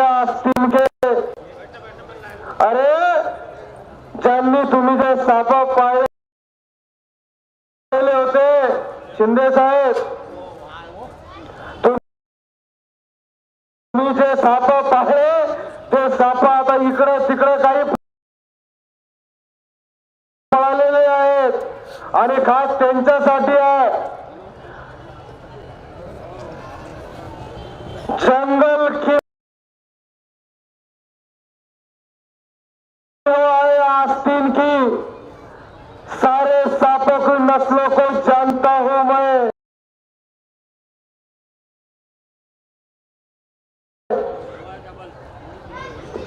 असतील के अरे ज्यांनी तुम्ही जे सापा पाळले होते शिंदे साहेब तुम्ही जे साप पाहिले ते साप आता इकडे तिकडे काही पळालेले आहेत. आणि खास त्यांच्यासाठी आहे. जंगल के वाले आस्तीन की सारे सांपों की नस्लों को जानता हूं मैं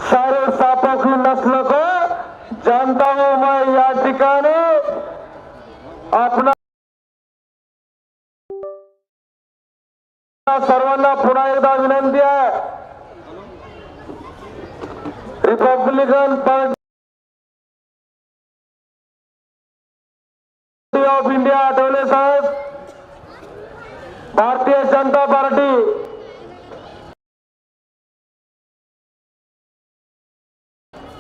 सारे सांपों की नस्ल को जानता हूं मैं या ठिकाणी आपला सर्वांना पुन्हा एकदा विनंती आहे. Republican party of India Athawale saheb? Bharatiya Janata party.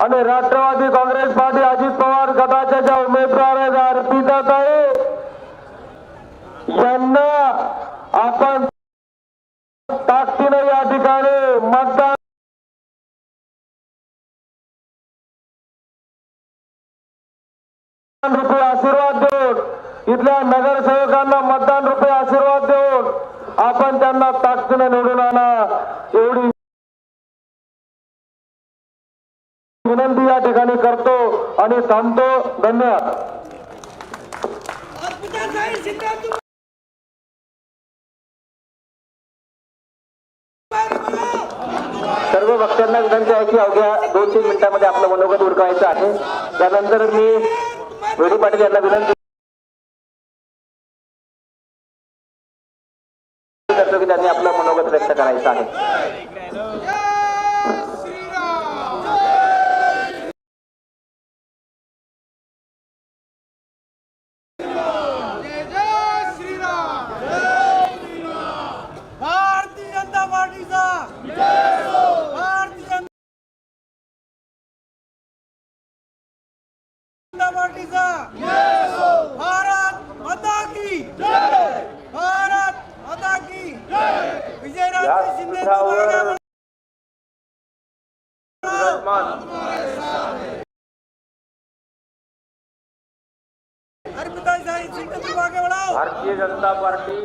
आणि राष्ट्रवादी काँग्रेस पार्टी अजित पवार गटाच्या ज्या उमेदवार आहेत अर्पिता ताई यांना आपण ताकदीने या ठिकाणी मतदान रुपये आशीर्वाद देऊन इथल्या नगरसेवकांना मतदान रुपये आशीर्वाद देऊन आपण त्यांना ताकदीने निवडून आणा एवढी विनंती या ठिकाणी करतो आणि थांबतो धन्यवाद सर्व वक्त्यांना विनंती आहे की अवघ्या दोन तीन मिनिटांमध्ये आपलं मनोगत उरकायचं आहे. त्यानंतर मी वेडी पाटील यांना विनंती करतो की त्यांनी आपलं मनोगत व्यक्त करायचं आहे जय जय श्रीराम भारतीय जनता पार्टीचा भारतीय जनता पार्टीचा भारत माता की भारत माता की विजयराज शिंदे पीठावर अर्पिताचाही सिद्धांत मागे बढ़ाओ भारतीय जनता पार्टी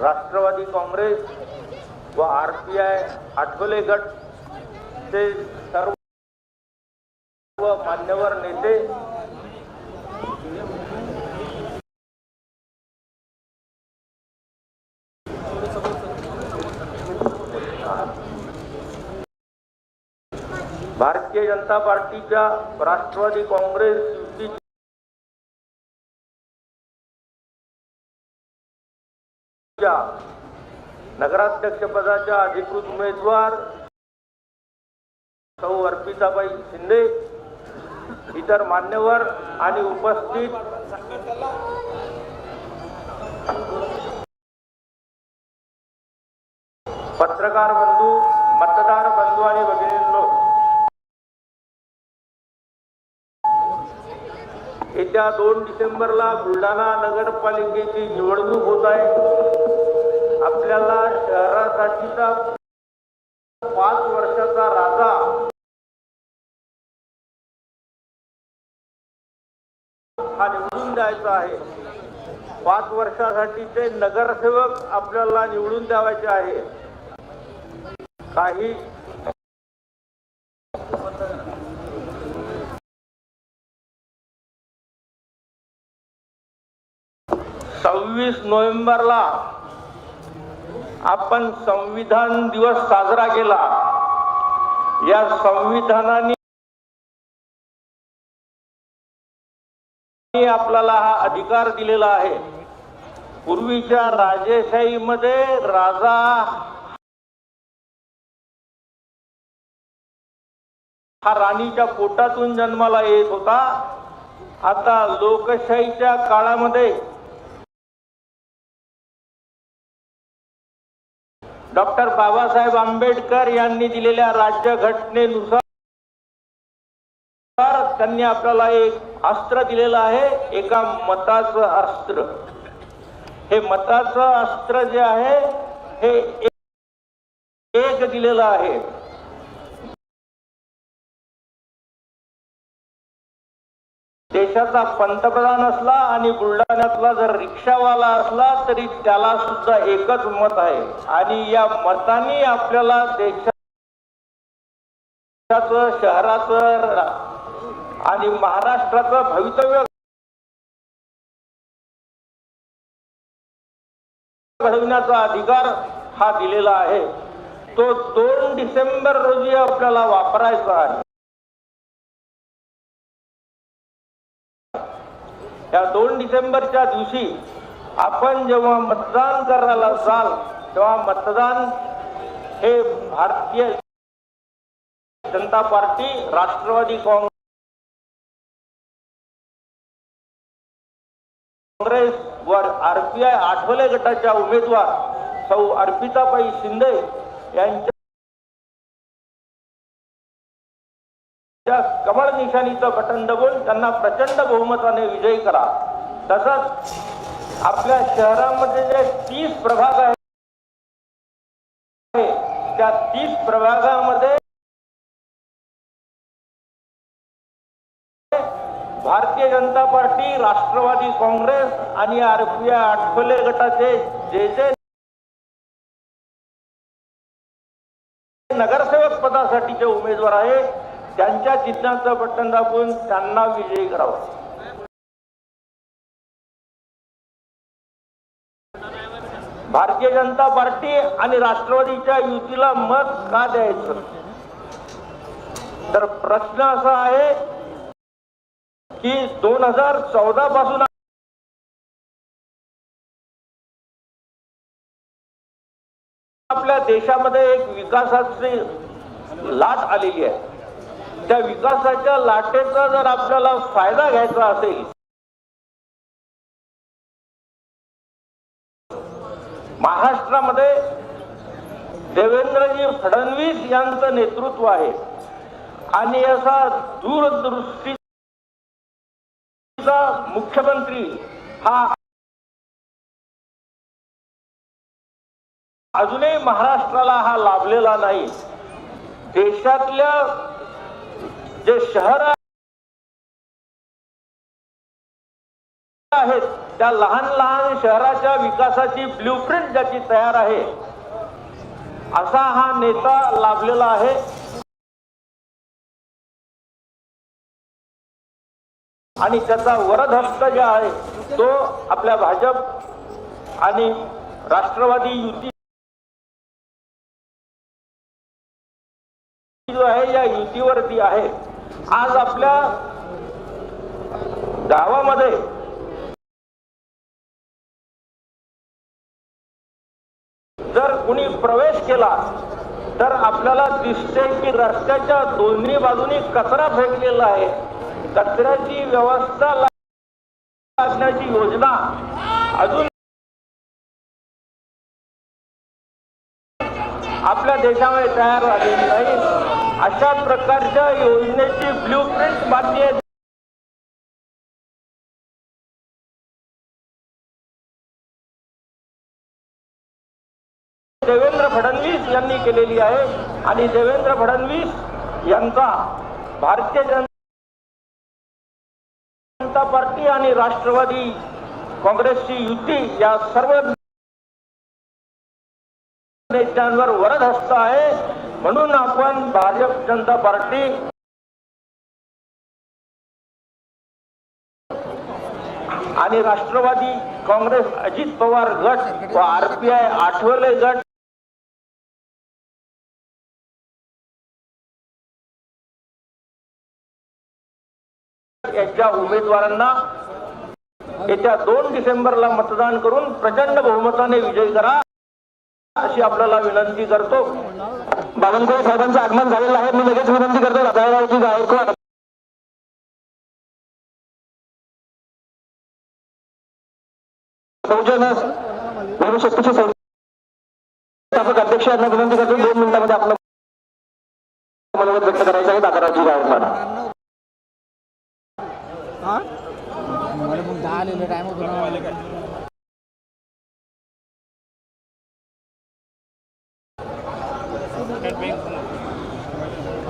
राष्ट्रवादी काँग्रेस व आर पी आय आठवले गट चे सर्व मान्यवर नेते भारतीय जनता पार्टीच्या राष्ट्रवादी काँग्रेस युतीच्या नगराध्यक्षपदाच्या अधिकृत उमेदवार सौ अर्पिताबाई शिंदे इतर मान्यवर आणि उपस्थित पत्रकार बंधू मतदार बंधू आणि भगिनींनो येत्या दोन डिसेंबरला बुलढाणा नगरपालिकेची निवडणूक होत आहे. आपल्याला शहरासाठीचा पाच वर्षाचा राजा हा निवडून द्यायचा आहे. पाच वर्षासाठीचे नगरसेवक आपल्याला निवडून द्यावायचे आहे. काही चोवीस नोव्हेंबरला आपण संविधान दिवस साजरा केला. या संविधानाने आपल्याला हा अधिकार दिलेला आहे. पूर्वीच्या राजेशाहीमध्ये राजा हा राणीच्या पोटातून जन्माला येत होता. आता लोकशाहीच्या काळामध्ये डॉक्टर बाबासाहेब आंबेडकर यांनी दिलेल्या राज्यघटनेनुसार त्यांनी आपल्याला एक अस्त्र दिलेलं आहे एका मताचं अस्त्र. हे मताचं अस्त्र जे आहे हे एक दिलेलं आहे. देशाचा पंतप्रधान असला आणि बुलढाण्यातला जर रिक्षावाला असला तरी त्याला सुद्धा एकच मत आहे. आणि या मताने आपल्याला देशाचं शहराचं आणि महाराष्ट्राचं भवितव्य घडविण्याचा अधिकार हा दिलेला आहे. तो दोन डिसेंबर रोजी आपल्याला वापरायचा आहे. या दोन डिसेंबरच्या दिवशी आपण जेव्हा मतदान करायला असाल तेव्हा मतदान हे भारतीय जनता पार्टी राष्ट्रवादी काँग्रेस काँग्रेस वर आरपीआय आठवले गटाच्या उमेदवार सौ अर्पिताबाई शिंदे यांच्या त्या कमळ निशाणीचं बटन दबून त्यांना प्रचंड बहुमताने विजयी करा. तसंच आपल्या शहरामध्ये जे तीस प्रभाग आहेत त्या तीस प्रभागामध्ये भारतीय जनता पार्टी राष्ट्रवादी काँग्रेस आणि आरपीआय आठवले गटाचे जे जे नगरसेवक पदासाठीचे उमेदवार आहेत त्यांच्या चिन्हाचं बटन दाबून त्यांना विजयी करावं. भारतीय जनता पार्टी आणि राष्ट्रवादीच्या युतीला मत का द्यायचं? तर प्रश्न असा आहे की दोन हजार चौदा पासून आपल्या देशामध्ये एक विकासाची लाट आलेली आहे. त्या विकासाच्या लाटेचा जर आपल्याला फायदा घ्यायचा असेल महाराष्ट्रामध्ये देवेंद्रजी फडणवीस यांचं नेतृत्व आहे. आणि असा दूरदृष्टीचा मुख्यमंत्री हा अजूनही महाराष्ट्राला हा लाभलेला नाही. देशातल्या जे शहर आहेत त्या लहान लहान शहराच्या विकासाची ब्ल्यूप्रिंट ज्याची तयार आहे असा हा नेता लाभलेला आहे. आणि त्याचा वरद हक्क जे आहे तो आपल्या भाजप आणि राष्ट्रवादी युती जो आहे या युतीवरती आहे. आज आपल्या गावामध्ये जर कुणी प्रवेश केला तर आपल्याला दिसते की रस्त्याच्या दोन्ही बाजूनी कचरा फेकलेला आहे. कचऱ्याची व्यवस्था लागण्याची योजना अजून आपल्या देशामध्ये तयार झालेली नाही. अशा प्रकारच्या योजनेची ब्ल्यू प्रिंट मान्य देवेंद्र फडणवीस यांनी केलेली आहे. आणि देवेंद्र फडणवीस यांचा भारतीय जनता पार्टी आणि राष्ट्रवादी काँग्रेसची युती या सर्व नेत्यांवर वरद हस्त आहे. म्हणून आपण भाजप जनता पार्टी आणि राष्ट्रवादी काँग्रेस अजित पवार गट व आरपीआय आठवले गट यांच्या उमेदवारांना येत्या दोन डिसेंबरला मतदान करून प्रचंड बहुमताने विजयी करा अशी आपल्याला विनंती करतो. बावनकुळे साहेबांचं आगमन झालेलं आहे. मी लगेच विनंती करतो राजारावजी गायकवाड अध्यक्ष यांना विनंती करतो दोन मिनिटांमध्ये आपलं मनोगत व्यक्त करायचं आहे दादारावजी गायकवाड टाइम होतो ना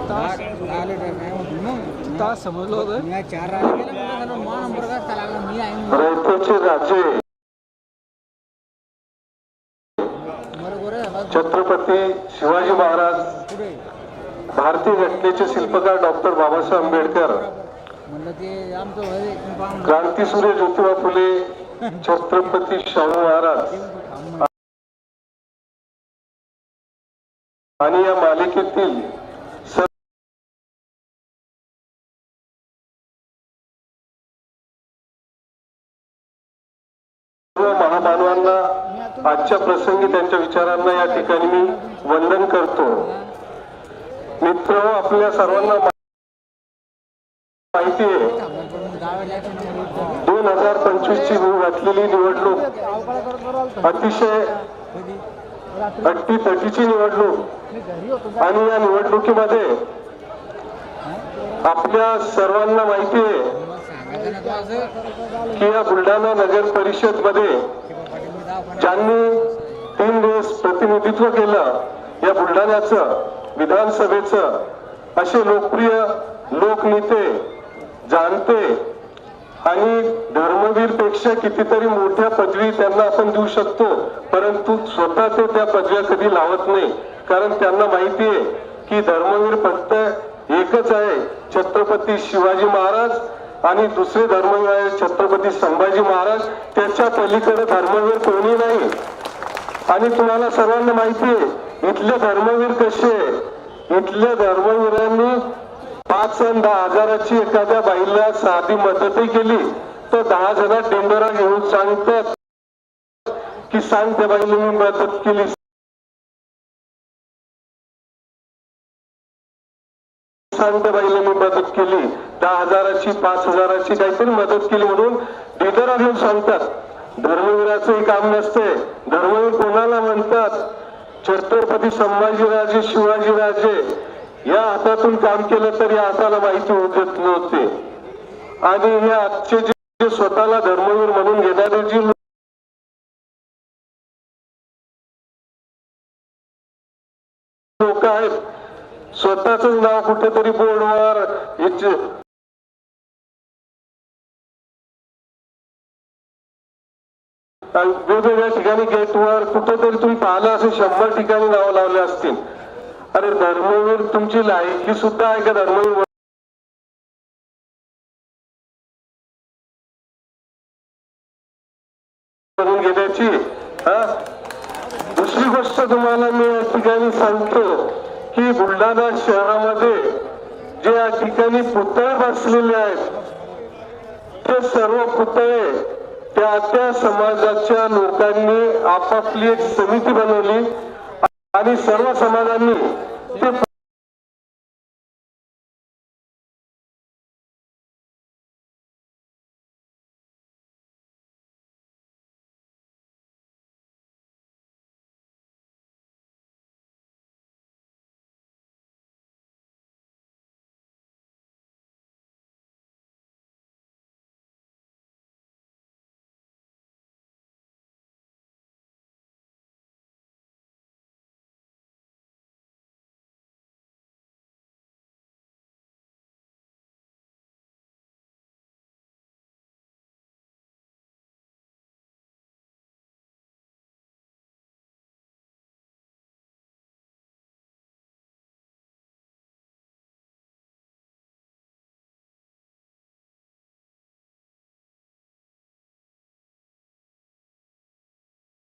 तास आले टाइम होतो मग तास समजलं होतं. मी चार मा आहे. राजे. छत्रपती शिवाजी महाराज भारतीय घटनेचे शिल्पकार डॉक्टर बाबासाहेब आंबेडकर. क्रांतीसूर्य ज्योतिबा फुले छत्रपती शाहू महाराज. आजच्या प्रसंगी त्यांच्या विचारांना या ठिकाणी मी वंदन करतो. मित्र आपल्या सर्वांना माहिती आहे दोन हजार पंचवीस ची घातलेली निवडणूक अतिशय अट्टी तटीची निवडणूक. आणि या निवडणुकीमध्ये आपल्या सर्वांना माहिती आहे की या बुलढाणा नगर परिषदमध्ये की बाबा मी दवाखान्यात ज्यांनी तीन दिवस प्रतिनिधित्व केलं या बुलढाण्याचं विधानसभेचं असे लोकप्रिय लोकनेते जाणते आणि धर्मवीरपेक्षा कितीतरी मोठ्या पदवी त्यांना आपण देऊ शकतो परंतु स्वतः ते त्या पदव्या कधी लावत नाही. कारण त्यांना माहिती आहे की धर्मवीर फक्त एकच आहे छत्रपती शिवाजी महाराज आणि दुसरे धर्मवीर छत्रपती संभाजी महाराज त्याच्या पलीकडे धर्मवीर कोणी नाही. आणि तुम्हाला सर्वांना माहिती आहे इथले धर्मवीर कसे इथल्या धर्मवीरांनी पाच आणि दहा हजाराची एखाद्या बाईला साधी मदतही केली. तर दहा जणात डेंडोरा घेऊन सांगतात की सांग त्या बाईला मी मदत केली सांग मी मदत केली. दहा हजाराची पाच हजाराची काहीतरी मदत केली म्हणून डेंडोरा अजून सांगतात धर्मवीराचंही काम नसते धर्मवीर कोणाला म्हणतात? छत्रपती संभाजीराजे शिवाजीराजे या हातातून काम केलं तर या हाताला माहिती होऊ देत नव्हते. आणि हे आजचे जे जे स्वतःला धर्मवीर म्हणून घेणारे जी लोक आहेत स्वतःच नाव कुठेतरी बोर्डवर आणि वेगवेगळ्या ठिकाणी गेटवर कुठेतरी तुम्ही पाहिलं असे शंभर ठिकाणी नाव लावले असतील. अरे धर्मवीर तुमची लायकी सुद्धा आहे का धर्मवीर? म्हणून घेण्याची हा? दुसरी गोष्ट तुम्हाला मी या ठिकाणी सांगतो. की बुलढाणा शहरामध्ये जे या ठिकाणी पुतळे बसलेले आहेत ते सर्व पुतळे त्या त्या समाजाच्या लोकांनी आपापली एक समिती बनवली आणि सर्व समाजांनी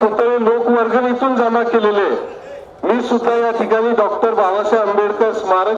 पुतळे लोकवर्गणीतून जमा केलेले. मी सुद्धा या ठिकाणी डॉक्टर बाबासाहेब आंबेडकर स्मारक